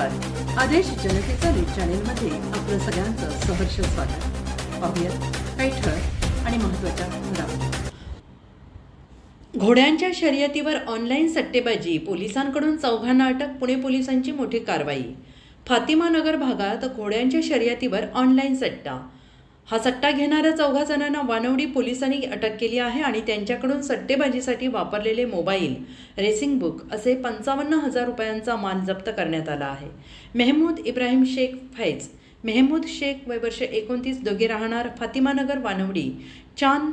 आदेश जनतेचा न्यूज चॅनेलमध्ये आपलं सगळ्यांचं सहर्ष स्वागत. पाहूयात काही ठळक आणि महत्त्वाच्या घडामोडी. घोड्यांच्या शर्यतीवर ऑनलाईन सट्टेबाजी पोलिसांकडून चौघांना अटक पुणे पोलिसांची मोठी कारवाई. फातिमा नगर भागात घोड्यांच्या शर्यतीवर ऑनलाईन सट्टा हा सट्टा घेणाऱ्या चौघा जणांना वानवडी पोलिसांनी अटक केली आहे आणि त्यांच्याकडून सट्टेबाजीसाठी वापरलेले मोबाईल रेसिंग बुक असे पंचावन्न हजार रुपयांचा माल जप्त करण्यात आला आहे. मेहमूद इब्राहिम शेख फैज मेहमूद शेख वय वर्ष एकोणतीस दोघे राहणार फातिमानगर वानवडी चांद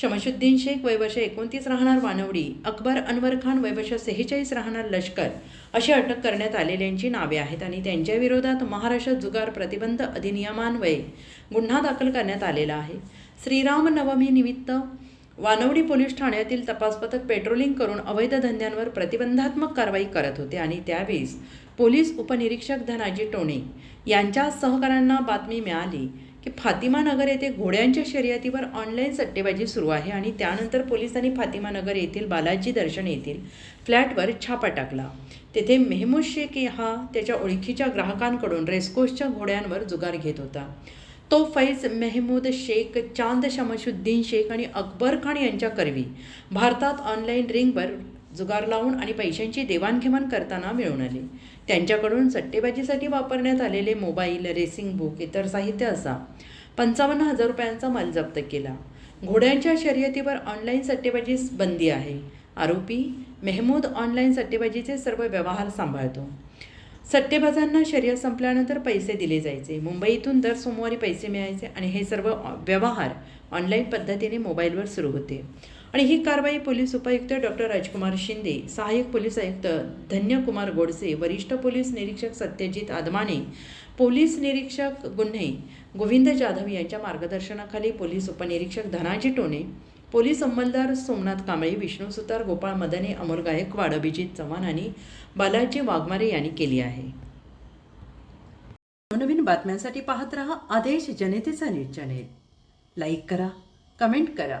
शमशुद्दीन शेख वयवर्ष एकोणतीस राहणार वानवडी अकबर अनवर खान वयवर्ष सेहेचाळीस राहणार लष्कर अशी अटक करण्यात आलेल्यांची नावे आहेत आणि त्यांच्याविरोधात महाराष्ट्र जुगार प्रतिबंध अधिनियमान्वये गुन्हा दाखल करण्यात आलेला आहे. श्रीराम नवमी निमित्त वानवडी पोलीस ठाण्यातील तपास पथक पेट्रोलिंग करून अवैध धंद्यांवर प्रतिबंधात्मक कारवाई करत होते आणि त्यावेळेस पोलीस उपनिरीक्षक धनाजी टोणे यांच्या सहकाऱ्यांना बातमी मिळाली. की फातिमा नगर येथे घोड्यांच्या शर्यतीवर ऑनलाईन सट्टेबाजी सुरू आहे आणि त्यानंतर पोलिसांनी फातिमा नगर येथील बालाजी दर्शन येथील फ्लॅटवर छापा टाकला. तेथे मेहमूद शेख हा त्याच्या ओळखीच्या ग्राहकांकडून रेस्कोसच्या घोड्यांवर जुगार घेत होता. तो फैज मेहमूद शेख चांद शमशुद्दीन शेख आणि अकबर खान यांच्या करवी. भारतात ऑनलाईन रिंगवर जुगार लावून आणि पैशांची देवाणघेवाण करताना मिळून आले. त्यांच्याकडून सट्टेबाजीसाठी वापरण्यात आलेले मोबाईल रेसिंग बुक इतर साहित्य असा पंचावन्न हजार रुपयांचा माल जप्त केला. घोड्यांच्या शर्यतीवर ऑनलाईन सट्टेबाजीस बंदी आहे. आरोपी मेहमूद ऑनलाईन सट्टेबाजीचे सर्व व्यवहार सांभाळतो. सट्टेबाजांना शर्यत संपल्यानंतर पैसे दिले जायचे. मुंबईतून दर सोमवारी पैसे मिळायचे आणि हे सर्व व्यवहार ऑनलाईन पद्धतीने मोबाईलवर सुरू होते. आणि ही कारवाई पोलीस उपायुक्त डॉक्टर राजकुमार शिंदे सहाय्यक पोलीस आयुक्त धन्यकुमार गोडसे वरिष्ठ पोलीस निरीक्षक सत्यजित आदमाने पोलीस निरीक्षक गुन्हे गोविंद जाधव यांच्या मार्गदर्शनाखाली पोलीस उपनिरीक्षक धनाजी टोणे पोलीस अंमलदार सोमनाथ कांबळे विष्णू सुतार गोपाळ मदने अमोल गायकवाड अभिजित चव्हाण आणि बालाजी वाघमारे यांनी केली आहे. नवनवीन बातम्यांसाठी पाहत रहा आदेश जनतेचा न्यूज चॅनेल. लाईक करा कमेंट करा.